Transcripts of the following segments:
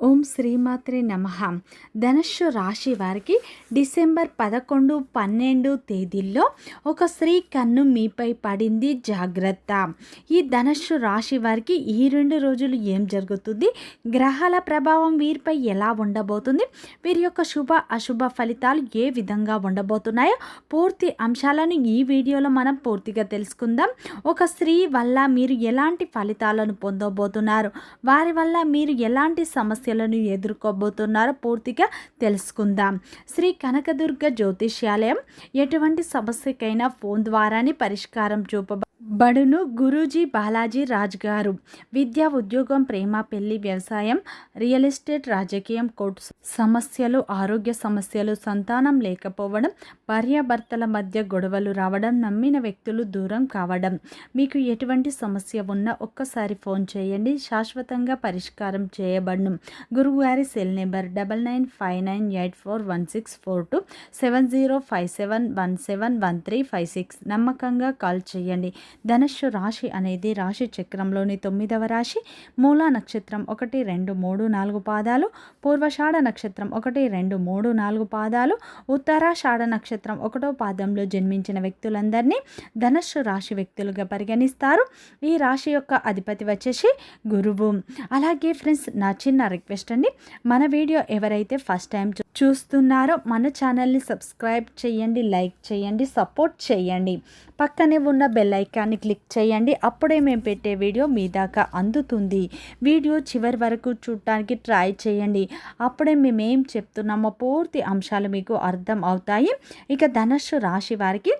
ఓం శ్రీమాత్రే నమ. ధనుస్సు రాశి వారికి డిసెంబర్ పదకొండు పన్నెండు తేదీల్లో ఒక స్త్రీ కన్ను మీపై పడింది జాగ్రత్త. ఈ ధనుస్సు రాశి వారికి ఈ రెండు రోజులు ఏం జరుగుతుంది? గ్రహాల ప్రభావం వీరిపై ఎలా ఉండబోతుంది? వీరి యొక్క శుభ అశుభ ఫలితాలు ఏ విధంగా ఉండబోతున్నాయో పూర్తి అంశాలను ఈ వీడియోలో మనం పూర్తిగా తెలుసుకుందాం. ఒక స్త్రీ వల్ల మీరు ఎలాంటి ఫలితాలను పొందబోతున్నారు? వారి వల్ల మీరు ఎలాంటి సమస్య సమస్యలను ఎదుర్కోబోతున్నారో పూర్తిగా తెలుసుకుందాం. శ్రీ కనకదుర్గ జ్యోతిష్యాలయం ఎటువంటి సమస్యకైనా ఫోన్ ద్వారానే పరిష్కారం చూప బడును గురూజీ బాలాజీ రాజ్ గారు. విద్య ఉద్యోగం ప్రేమ పెళ్ళి వ్యవసాయం రియల్ ఎస్టేట్ రాజకీయం కోర్టు సమస్యలు ఆరోగ్య సమస్యలు సంతానం లేకపోవడం భార్యాభర్తల మధ్య గొడవలు రావడం నమ్మిన వ్యక్తులు దూరం కావడం. మీకు ఎటువంటి సమస్య ఉన్నా ఒక్కసారి ఫోన్ చేయండి. శాశ్వతంగా పరిష్కారం చేయబడును. గురువుగారి cell number double nine five nine eight four one six four two seven zero five seven one seven one three five six. నమ్మకంగా కాల్ చేయండి. ధనుస్సు రాశి అనేది రాశి చక్రంలోని తొమ్మిదవ రాశి. మూలా నక్షత్రం ఒకటి రెండు మూడు నాలుగు పాదాలు. పూర్వషాఢ నక్షత్రం ఒకటి రెండు మూడు నాలుగు పాదాలు. ఉత్తరాషాఢ నక్షత్రం ఒకటో పాదంలో జన్మించిన వ్యక్తులందరినీ ధనుస్సు రాశి వ్యక్తులుగా పరిగణిస్తారు. ఈ రాశి యొక్క అధిపతి వచ్చేసి గురువు. అలాగే ఫ్రెండ్స్ నా చిన్న రిక్వెస్ట్ అండి. మన వీడియో ఎవరైతే ఫస్ట్ టైం చూ- చూస్తున్నారో మన ఛానల్ని సబ్స్క్రైబ్ చేయండి లైక్ చేయండి సపోర్ట్ చేయండి. పక్కనే ఉన్న బెల్ ఐకాన్ని క్లిక్ చేయండి. అప్పుడే మేము పెట్టే వీడియో మీ దాకా అందుతుంది. వీడియో చివరి వరకు చూడటానికి ట్రై చేయండి. అప్పుడే మేము ఏం చెప్తున్నామో పూర్తి అంశాలు మీకు అర్థం అవుతాయి. ఇక ధనుస్సు రాశి వారికి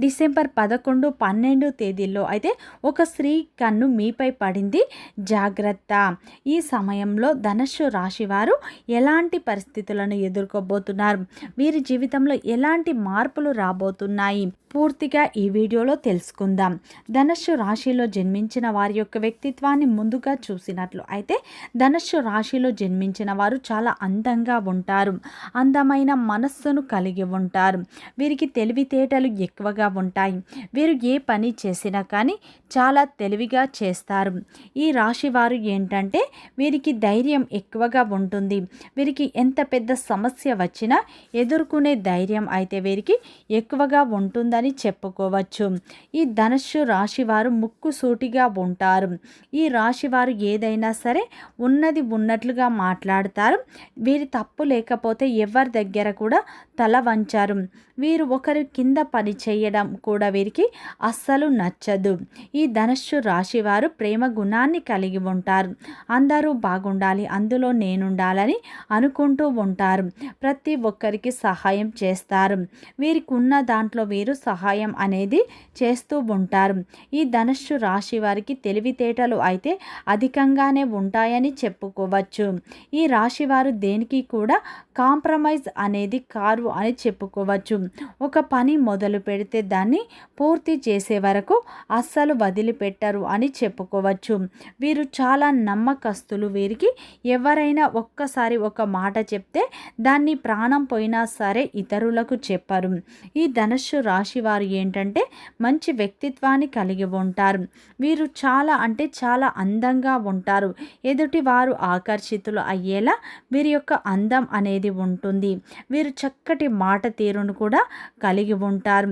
డిసెంబర్ పదకొండు పన్నెండు తేదీల్లో అయితే ఒక స్త్రీ కన్ను మీపై పడింది. జాగ్రత్త. ఈ సమయంలో ధనుస్సు రాశి వారు ఎలాంటి పరిస్థితులను ఎదుర్కోబోతున్నారు? వీరి జీవితంలో ఎలాంటి మార్పులు రాబోతున్నాయి? పూర్తిగా ఈ వీడియోలో తెలుసుకుందాం. ధనుస్సు రాశిలో జన్మించిన వారి యొక్క వ్యక్తిత్వాన్ని ముందుగా చూసినట్లు అయితే ధనుస్సు రాశిలో జన్మించిన వారు చాలా అందంగా ఉంటారు. అందమైన మనస్సును కలిగి ఉంటారు. వీరికి తెలివితేటలు ఎక్కువగా ఉంటాయి. వీరు ఏ పని చేసినా కానీ చాలా తెలివిగా చేస్తారు. ఈ రాశి వారు ఏంటంటే వీరికి ధైర్యం ఎక్కువగా ఉంటుంది. వీరికి ఎంత పెద్ద సమస్య వచ్చినా ఎదుర్కొనే ధైర్యం అయితే వీరికి ఎక్కువగా ఉంటుందని చెప్పుకోవచ్చు. ఈ ధనుస్సు రాశి వారు ముక్కు సూటిగా ఉంటారు. ఈ రాశి వారు ఏదైనా సరే ఉన్నది ఉన్నట్లుగా మాట్లాడతారు. వీరి తప్పు లేకపోతే ఎవరి దగ్గర కూడా తల వంచారు. వీరు ఒకరి కింద పని చేయడం కూడా వీరికి అస్సలు నచ్చదు. ఈ ధనుస్సు రాశి వారు ప్రేమ గుణాన్ని కలిగి ఉంటారు. అందరూ బాగుండాలి అందులో నేనుండాలని అనుకుంటూ ఉంటారు. ప్రతి ఒక్కరికి సహాయం చేస్తారు. వీరికి ఉన్న దాంట్లో వీరు సహాయం అనేది చేస్తూ ఉంటారు. ఈ ధనుస్సు రాశి వారికి తెలివితేటలు అయితే అధికంగానే ఉంటాయని చెప్పుకోవచ్చు. ఈ రాశి వారు దేనికి కూడా కాంప్రమైజ్ అనేది కారు అని చెప్పుకోవచ్చు. ఒక పని మొదలు పెడితే దాన్ని పూర్తి చేసే వరకు అస్సలు వదిలిపెట్టరు అని చెప్పుకోవచ్చు. వీరు చాలా నమ్మకస్తులు వీరికి. ఎవరైనా ఒక్కసారి ఒక మాట చెప్తే దాన్ని ప్రాణం పోయినా సరే ఇతరులకు చెప్పరు. ఈ ధనుస్సు రాశి వారు ఏంటంటే మంచి వ్యక్తిత్వాన్ని కలిగి ఉంటారు. వీరు చాలా అంటే చాలా అందంగా ఉంటారు. ఎదుటి వారు ఆకర్షితులు అయ్యేలా వీరి యొక్క అందం అనేది ఉంటుంది. వీరు చక్కటి మాట తీరును కూడా కూడా కలిగి ఉంటారు.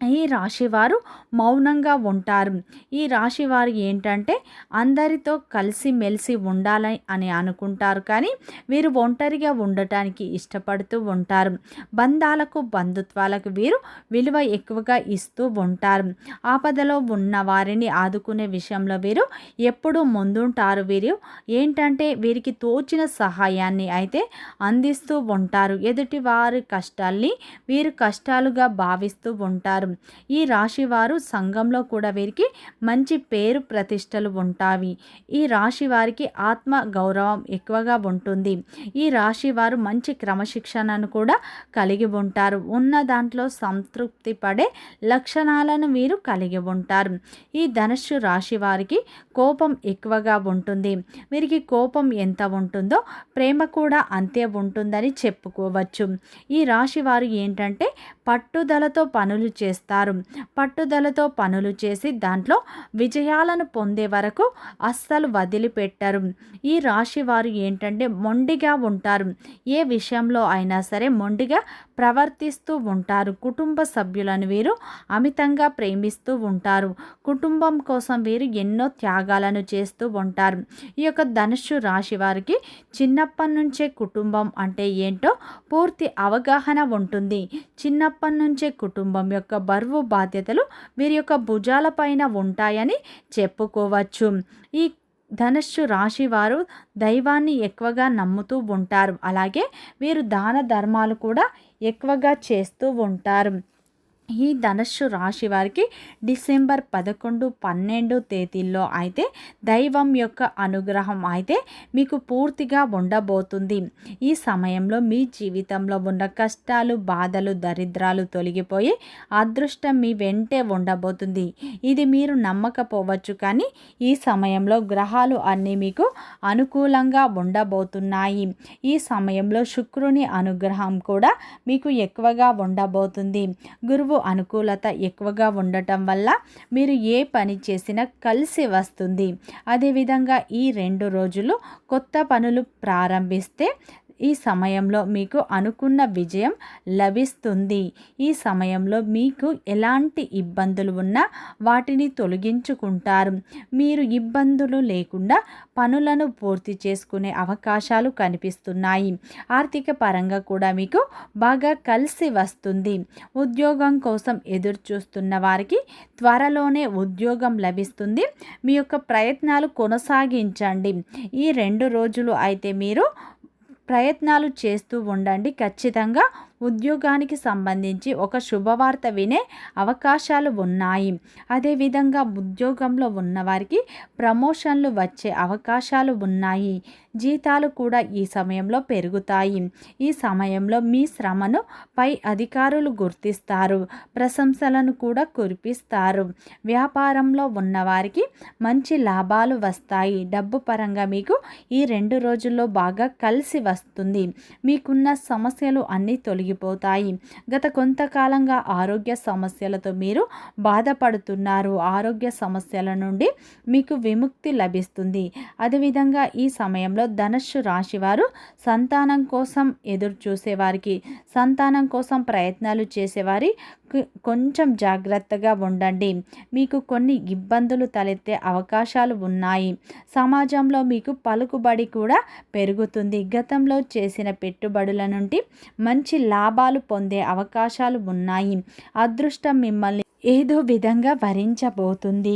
ఈ రాశివారు మౌనంగా ఉంటారు. ఈ రాశివారు ఏంటంటే అందరితో కలిసి మెలిసి ఉండాలని అని అనుకుంటారు. కానీ వీరు ఒంటరిగా ఉండటానికి ఇష్టపడుతూ ఉంటారు. బంధాలకు బంధుత్వాలకు వీరు విలువ ఎక్కువగా ఇస్తూ ఉంటారు. ఆపదలో ఉన్న వారిని ఆదుకునే విషయంలో వీరు ఎప్పుడూ ముందుంటారు. వీరు ఏంటంటే వీరికి తోచిన సహాయాన్ని అయితే అందిస్తూ ఉంటారు. ఎదుటి వారి కష్టాల్ని వీరు కష్టాలుగా భావిస్తూ ఉంటారు. ఈ రాశి వారు సంఘంలో కూడా వీరికి మంచి పేరు ప్రతిష్టలు ఉంటాయి. ఈ రాశి వారికి ఆత్మ గౌరవం ఎక్కువగా ఉంటుంది. ఈ రాశి వారు మంచి క్రమశిక్షణను కూడా కలిగి ఉంటారు. ఉన్న దాంట్లో సంతృప్తి పడే లక్షణాలను వీరు కలిగి ఉంటారు. ఈ ధనుస్సు రాశి వారికి కోపం ఎక్కువగా ఉంటుంది. వీరికి కోపం ఎంత ఉంటుందో ప్రేమ కూడా అంతే ఉంటుందని చెప్పుకోవచ్చు. ఈ రాశి వారు ఏంటంటే పట్టుదలతో పనులు చేస్తారు. చేస్తారు. పట్టుదలతో పనులు చేసి దాంట్లో విజయాలను పొందే వరకు అస్సలు వదిలిపెట్టరు. ఈ రాశి వారు ఏంటంటే మొండిగా ఉంటారు. ఏ విషయంలో అయినా సరే మొండిగా ప్రవర్తిస్తూ ఉంటారు. కుటుంబ సభ్యులను వీరు అమితంగా ప్రేమిస్తూ ఉంటారు. కుటుంబం కోసం వీరు ఎన్నో త్యాగాలను చేస్తూ ఉంటారు. ఈ యొక్క ధనుషు రాశి వారికి చిన్నప్పటి నుంచే కుటుంబం అంటే ఏంటో పూర్తి అవగాహన ఉంటుంది. చిన్నప్పటి నుంచే కుటుంబం యొక్క బరువు బాధ్యతలు వీరి యొక్క భుజాలపైన ఉంటాయని చెప్పుకోవచ్చు. ఈ ధనుస్సు రాశి వారు దైవాన్ని ఎక్కువగా నమ్ముతూ ఉంటారు. అలాగే వీరు దాన ధర్మాలు కూడా ఎక్కువగా చేస్తూ ఉంటారు. ఈ ధనుస్సు రాశి వారికి డిసెంబర్ పదకొండు పన్నెండు తేదీల్లో అయితే దైవం యొక్క అనుగ్రహం అయితే మీకు పూర్తిగా ఉండబోతుంది. ఈ సమయంలో మీ జీవితంలో ఉన్న కష్టాలు బాధలు దరిద్రాలు తొలగిపోయి అదృష్టం మీ వెంటే ఉండబోతుంది. ఇది మీరు నమ్మకపోవచ్చు కానీ ఈ సమయంలో గ్రహాలు అన్నీ మీకు అనుకూలంగా ఉండబోతున్నాయి. ఈ సమయంలో శుక్రుని అనుగ్రహం కూడా మీకు ఎక్కువగా ఉండబోతుంది. గురువు గురువు అనుకూలత ఎక్కువగా ఉండటం వల్ల మీరు ఏ పని చేసినా కలిసి వస్తుంది. అదేవిధంగా ఈ రెండు రోజులు కొత్త పనులు ప్రారంభిస్తే ఈ సమయంలో మీకు అనుకున్న విజయం లభిస్తుంది. ఈ సమయంలో మీకు ఎలాంటి ఇబ్బందులు ఉన్నా వాటిని తొలగించుకుంటారు. మీరు ఇబ్బందులు లేకుండా పనులను పూర్తి చేసుకునే అవకాశాలు కనిపిస్తున్నాయి. ఆర్థిక పరంగా కూడా మీకు బాగా కలిసి వస్తుంది. ఉద్యోగం కోసం ఎదురు చూస్తున్న వారికి త్వరలోనే ఉద్యోగం లభిస్తుంది. మీ యొక్క ప్రయత్నాలు కొనసాగించండి. ఈ రెండు రోజులు అయితే మీరు ప్రయత్నాలు చేస్తూ ఉండండి. ఖచ్చితంగా ఉద్యోగానికి సంబంధించి ఒక శుభవార్త వినే అవకాశాలు ఉన్నాయి. అదేవిధంగా ఉద్యోగంలో ఉన్నవారికి ప్రమోషన్లు వచ్చే అవకాశాలు ఉన్నాయి. జీతాలు కూడా ఈ సమయంలో పెరుగుతాయి. ఈ సమయంలో మీ శ్రమను పై అధికారులు గుర్తిస్తారు. ప్రశంసలను కూడా కురిపిస్తారు. వ్యాపారంలో ఉన్నవారికి మంచి లాభాలు వస్తాయి. డబ్బు పరంగా మీకు ఈ రెండు రోజుల్లో బాగా కలిసి వస్తుంది. మీకున్న సమస్యలు అన్నీ తొలగి తొలగిపోతాయి గత కొంతకాలంగా ఆరోగ్య సమస్యలతో మీరు బాధపడుతున్నారు. ఆరోగ్య సమస్యల నుండి మీకు విముక్తి లభిస్తుంది. అదేవిధంగా ఈ సమయంలో ధనస్సు రాశివారు సంతానం కోసం ఎదురు చూసేవారికి సంతానం కోసం ప్రయత్నాలు చేసేవారి కొంచెం జాగ్రత్తగా ఉండండి. మీకు కొన్ని ఇబ్బందులు తలెత్తే అవకాశాలు ఉన్నాయి. సమాజంలో మీకు పలుకుబడి కూడా పెరుగుతుంది. గతంలో చేసిన పెట్టుబడుల నుండి మంచి లాభాలు పొందే అవకాశాలు ఉన్నాయి. అదృష్టం మిమ్మల్ని ఏదో విధంగా వరించబోతుంది.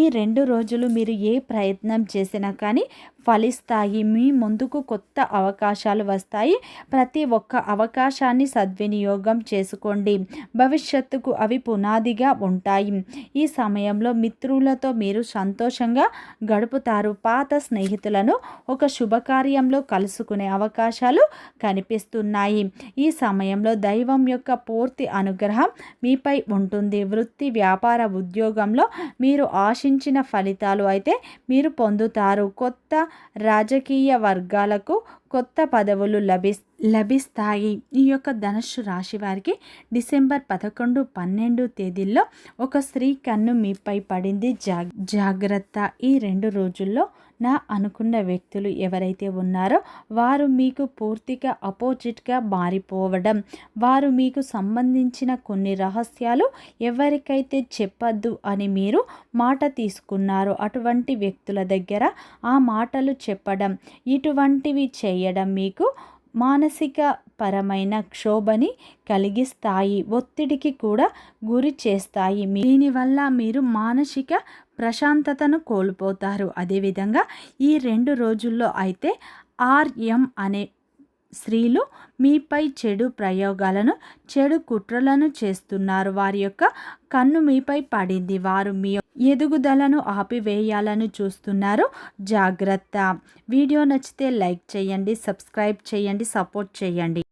ఈ రెండు రోజులు మీరు ఏ ప్రయత్నం చేసినా కానీ ఫలిస్తాయి. మీ ముందుకు కొత్త అవకాశాలు వస్తాయి. ప్రతి ఒక్క అవకాశాన్ని సద్వినియోగం చేసుకోండి. భవిష్యత్తుకు అవి పునాదిగా ఉంటాయి. ఈ సమయంలో మిత్రులతో మీరు సంతోషంగా గడుపుతారు. పాత స్నేహితులను ఒక శుభకార్యంలో కలుసుకునే అవకాశాలు కనిపిస్తున్నాయి. ఈ సమయంలో దైవం యొక్క పూర్తి అనుగ్రహం మీపై ఉంటుంది. వృత్తి వ్యాపార ఉద్యోగంలో మీరు ఆశించిన ఫలితాలు అయితే మీరు పొందుతారు. కొత్త రాజకీయ వర్గాలకు కొత్త పదవులు లభి లభిస్తాయి. ఈ యొక్క ధనుస్సు రాశి వారికి డిసెంబర్ పదకొండు పన్నెండు తేదీల్లో ఒక స్త్రీ కన్ను మీపై పడింది. జాగ్రత్త. ఈ రెండు రోజుల్లో నా అనుకున్న వ్యక్తులు ఎవరైతే ఉన్నారో వారు మీకు పూర్తిగా అపోజిట్గా మారిపోవడం వారు మీకు సంబంధించిన కొన్ని రహస్యాలు ఎవరికైతే చెప్పద్దు అని మీరు మాట తీసుకున్నారో అటువంటి వ్యక్తుల దగ్గర ఆ మాటలు చెప్పడం ఇటువంటివి చేయడం మీకు మానసిక పరమైన క్షోభని కలిగిస్తాయి ఒత్తిడికి కూడా గురి చేస్తాయి. దీనివల్ల మీరు మానసిక ప్రశాంతతను కోల్పోతారు. అదేవిధంగా ఈ రెండు రోజుల్లో అయితే ఆర్ఎం అనే స్త్రీలు మీపై చెడు ప్రయోగాలను చెడు కుట్రలను చేస్తున్నారు. వారి యొక్క కన్ను మీపై పడింది. వారు మీ ఎదుగుదలను ఆపివేయాలని చూస్తున్నారు. జాగ్రత్త. వీడియో నచ్చితే లైక్ చేయండి సబ్స్క్రైబ్ చేయండి సపోర్ట్ చేయండి.